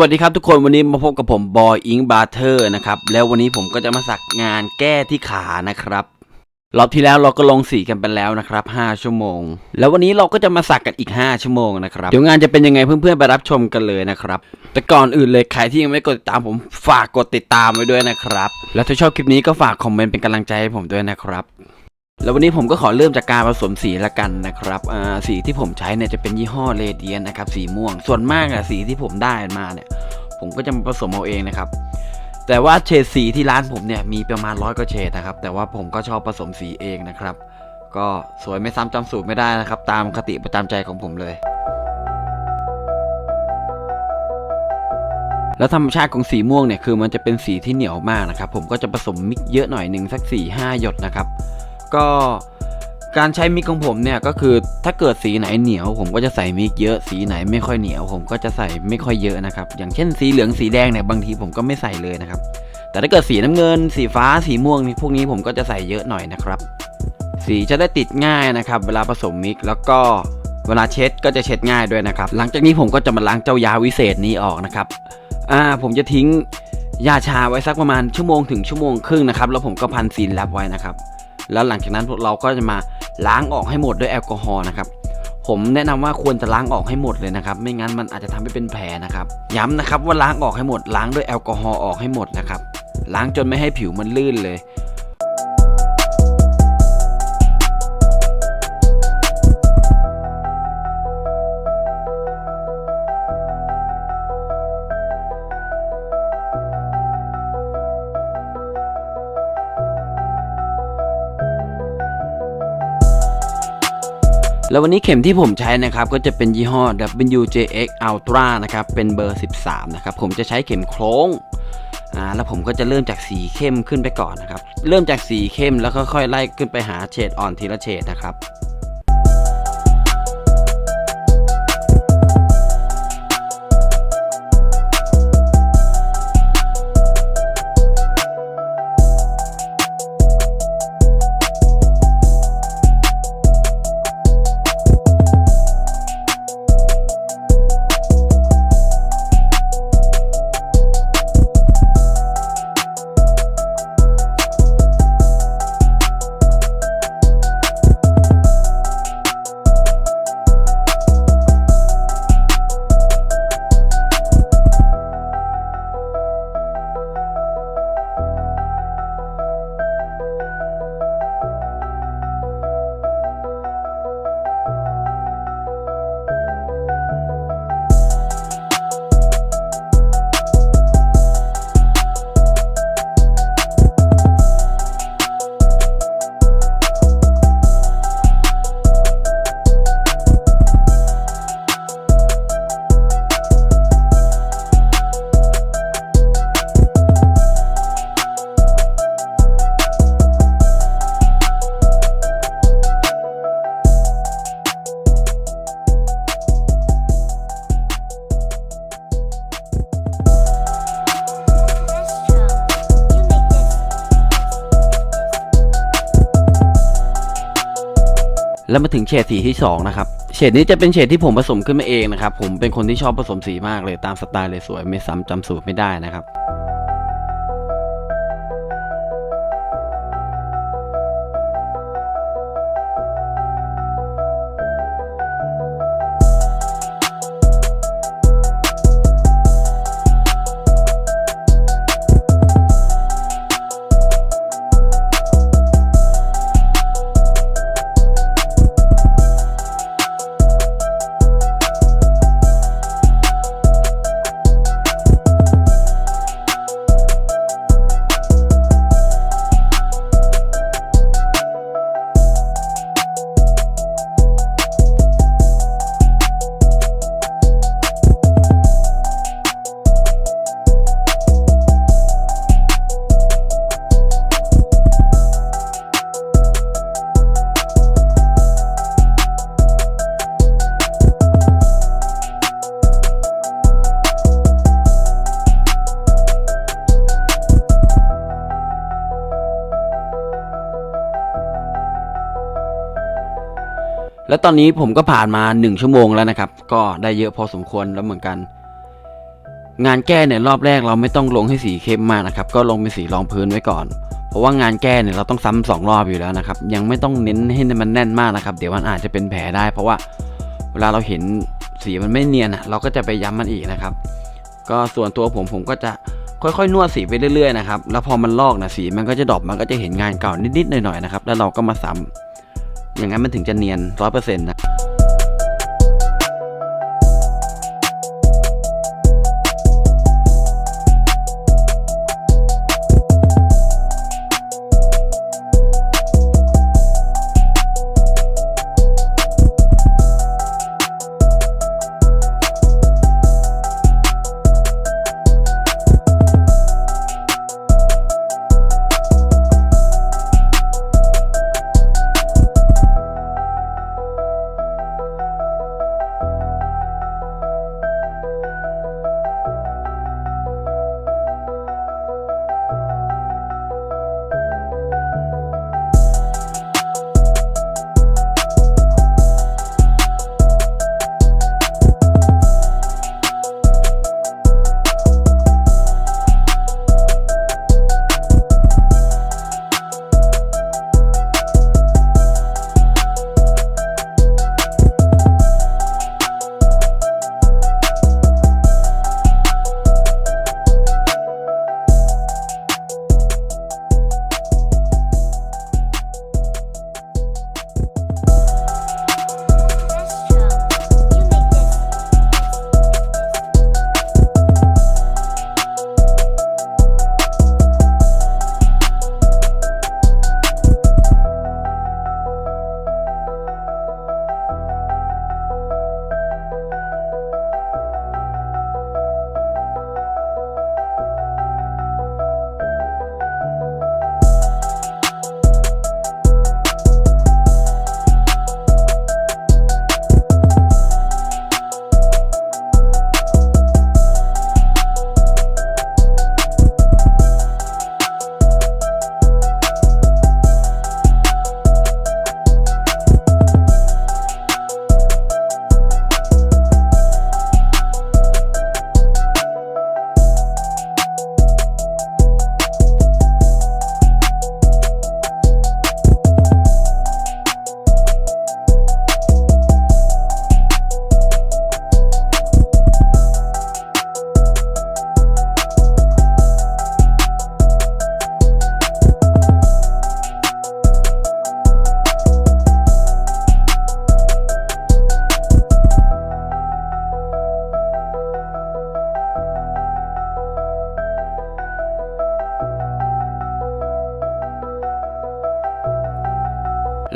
วัสดีครับทุกคนวันนี้มาพบกับผมบอยอิงบาร์เทอร์นะครับแล้ววันนี้ผมก็จะมาสักงานแก้ที่ขานะครับรอบที่แล้วเราก็ลงสีกันไปแล้วนะครับ 5 ชั่วโมง แล้ววันนี้เราก็จะมาสักกันอีก 5 ชั่วโมงนะครับเดี๋ยวงานจะเป็นยังไงเพื่อนๆไปรับชมกันเลยนะครับ แต่ก่อนอื่นเลยใครที่ยังไม่กดติดตามผมฝากกดติดตามไว้ด้วยนะครับ แล้วถ้าชอบคลิปนี้ก็ฝากคอมเมนต์เป็นกำลังใจให้ผมด้วยนะครับ แล้ววันนี้ผมก็ขอเริ่มจากการผสมสีละกันนะครับสีที่ผมใช้เนี่ยจะเป็นยี่ห้อเรเดียนนะครับสีม่วง ส่วนมากอะสีที่ผมได้มาเนี่ย ผมก็จะมาผสมเอาเองนะครับ แต่ว่าเฉดสีที่ร้านผมเนี่ยมีประมาณร้อยกว่าเฉดนะครับ แต่ว่าผมก็ชอบผสมสีเองนะครับ ก็สวยไม่ซ้ำจำสูตรไม่ได้นะครับ ตามคติประจำใจของผมเลยแล้วธรรมชาติของสีม่วงเนี่ยคือมันจะเป็นสีที่เหนียวมากนะครับ ผมก็จะผสมมิกเยอะหน่อยหนึ่งสัก4ี่ห้าหยดนะครับ ก็การใช้มิกของผมเนี่ยก็คือถ้าเกิดสีไหนเหนียว ผมก็จะใส่มิกเยอะสีไหนไม่ค่อยเหนียว ผมก็จะใส่ไม่ค่อยเยอะนะครับอย่างเช่นสีเหลืองสีแดงเนี่ยบางทีผมก็ไม่ใส่เลยนะครับ แต่ถ้าเกิดสีน้ำเงิน สีฟ้าสีม่วงนี่พวกนี้ผมก็จะใส่เยอะหน่อยนะครับ สีจะได้ติดง่ายนะครับ เวลาผสมมิกแล้วก็เวลาเช็ดก็จะเช็ดง่ายด้วยนะครับ หลังจากนี้ผมก็จะมาล้างเจ้ายาวิเศษนี้ออกนะครับอ่าผมจะทิ้งยาชาไว้สักประมาณชั่วโมงถึงชั่วโมงครึ่งนะครับแล้วผมก็พันซีนแลบไว้นะครับ แล้วหลังจากนั้นพวกเราก็จะมาล้างออกให้หมดด้วยแอลกอฮอล์นะครับผมแนะนำว่าควรจะล้างออกให้หมดเลยนะครับ ไม่งั้นมันอาจจะทำให้เป็นแผลนะครับ ย้ำนะครับว่าล้างออกให้หมดล้างด้วยแอลกอฮอล์ออกให้หมดนะครับล้างจนไม่ให้ผิวมันลื่นเลย แล้ววันนี้เข็มที่ผมใช้นะครับก็จะเป็นยี่ห้อ WJX Ultra นะครับเป็นเบอร์ 13 นะครับผมจะใช้เข็มโค้งอ่าแล้วผมก็จะเริ่มจากสีเข้มขึ้นไปก่อนนะครับ เริ่มจากสีเข้มแล้วค่อยๆไล่ขึ้นไปหาเฉดอ่อนทีละเฉดนะครับ แล้วมาถึงเฉดสีที่ 2 นะครับ เฉดนี้จะเป็นเฉดที่ผมผสมขึ้นมาเองนะครับ ผมเป็นคนที่ชอบผสมสีมากเลยตามสไตล์เลยสวยไม่ซ้ำจำสูตรไม่ได้นะครับ แล้วตอนนี้ผมก็ผ่านมา 1 ชั่วโมงแล้วนะครับ ก็ได้เยอะพอสมควรแล้วเหมือนกัน งานแก้เนี่ยรอบแรกเราไม่ต้องลงให้สีเข้มมากนะครับ ก็ลงเป็นสีรองพื้นไว้ก่อน เพราะว่างานแก้เนี่ยเราต้องซ้ำสองรอบอยู่แล้วนะครับ ยังไม่ต้องเน้นให้มันแน่นมากนะครับ เดี๋ยวมันอาจจะเป็นแผลได้ เพราะว่าเวลาเราเห็นสีมันไม่เนียนอะเราก็จะไปย้ำมันอีกนะครับ ก็ส่วนตัวผมผมก็จะค่อยๆ นวดสีไปเรื่อยๆนะครับ แล้วพอมันลอกนะสีมันก็จะดรอปมันก็จะเห็นงานเก่านิดๆหน่อยๆนะครับ แล้วเราก็มาซ้ำ อย่างนั้นมันถึงจะเนียนร้อยเปอร์เซ็นต์นะ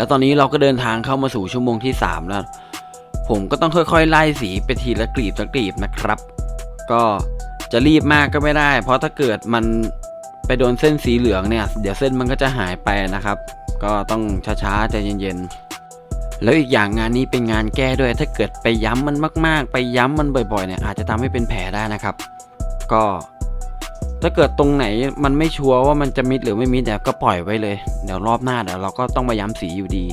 แล้วตอนนี้เราก็เดินทางเข้ามาสู่ชั่วโมงที่ 3 แล้ว ผมก็ต้องค่อยๆ ไล่สีไปทีละกลีบละกลีบนะครับ ก็จะรีบมากก็ไม่ได้ เพราะถ้าเกิดมันไปโดนเส้นสีเหลืองเนี่ย เดี๋ยวเส้นมันก็จะหายไปนะครับ ก็ต้องช้าๆใจเย็นๆ แล้วอีกอย่างงานนี้เป็นงานแก้ด้วย ถ้าเกิดไปย้ำมันมาก ๆ ไปย้ำมันบ่อยๆ เนี่ยอาจจะทำให้เป็นแผลได้นะครับ ก็ ถ้าเกิดตรงไหนมันไม่ชัวร์ว่ามันจะมิดหรือไม่มิดเนี่ยก็ปล่อยไว้เลย เดี๋ยวรอบหน้าเดี๋ยวเราก็ต้องมาย้ำสีอยู่ดี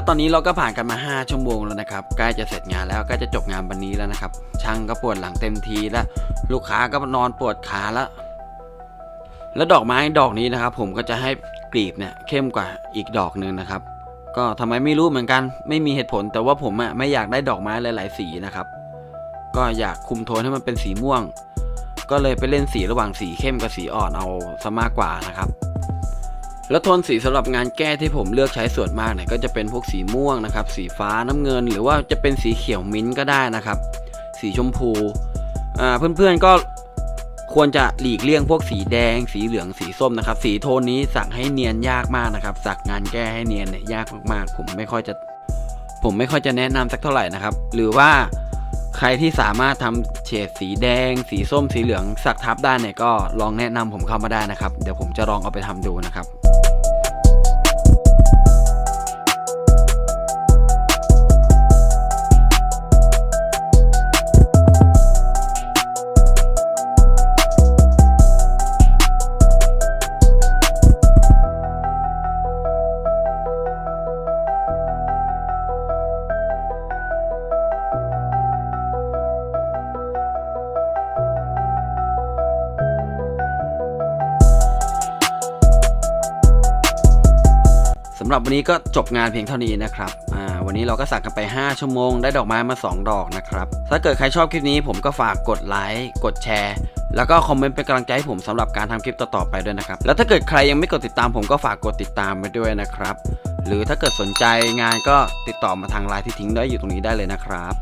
แล้วตอนนี้เราก็ผ่านกันมา 5 ชั่วโมงแล้วนะครับใกล้จะเสร็จงานแล้วใกล้จะจบงานวันนี้แล้วนะครับช่างก็ปวดหลังเต็มทีแล้ว ลูกค้าก็นอนปวดขาแล้ว แล้วดอกไม้ดอกนี้นะครับ ผมก็จะให้กลีบเนี่ยเข้มกว่าอีกดอกหนึ่งนะครับ ก็ทำไมไม่รู้เหมือนกัน ไม่มีเหตุผลแต่ว่าผมอะไม่อยากได้ดอกไม้หลาย ๆ สีนะครับ ก็อยากคุมโทนให้มันเป็นสีม่วง ก็เลยไปเล่นสีระหว่างสีเข้มกับสีอ่อนเอาซะมากกว่านะครับ แล้วโทนสีสำหรับงานแก้ที่ผมเลือกใช้ส่วนมากเนี่ยก็จะเป็นพวกสีม่วงนะครับ สีฟ้าน้ำเงิน หรือว่าจะเป็นสีเขียวมิ้นท์ก็ได้นะครับ สีชมพูอ่าเพื่อนๆก็ควรจะหลีกเลี่ยงพวกสีแดง สีเหลืองสีส้มนะครับ สีโทนนี้สักให้เนียนยากมากนะครับ สักงานแก้ให้เนียนเนี่ยยากมากๆ ผมไม่ค่อยจะ ผมไม่ค่อยจะแนะนำสักเท่าไหร่นะครับ หรือว่าใครที่สามารถทำเฉดสีแดง สีส้ม สีเหลืองสักทับได้เนี่ยก็ลองแนะนำผมเข้ามาได้นะครับ เดี๋ยวผมจะลองเอาไปทำดูนะครับ หรับวันนี้ก็จบงานเพียงเท่านี้นะครับอ่าวันนี้เราก็สักกันไป 5 ชั่วโมง ได้ดอกไม้มา 2 ดอกนะครับ ถ้าเกิดใครชอบคลิปนี้ผมก็ฝากกดไลค์กดแชร์ แล้วก็คอมเมนต์เป็นกำลังใจให้ผมสำหรับการทำคลิปต่อๆไปด้วยนะครับ แล้วถ้าเกิดใครยังไม่กดติดตามผมก็ฝากกดติดตามไปด้วยนะครับ หรือถ้าเกิดสนใจงานก็ติดต่อมาทางไลน์ที่ทิ้งได้อยู่ตรงนี้ได้เลยนะครับ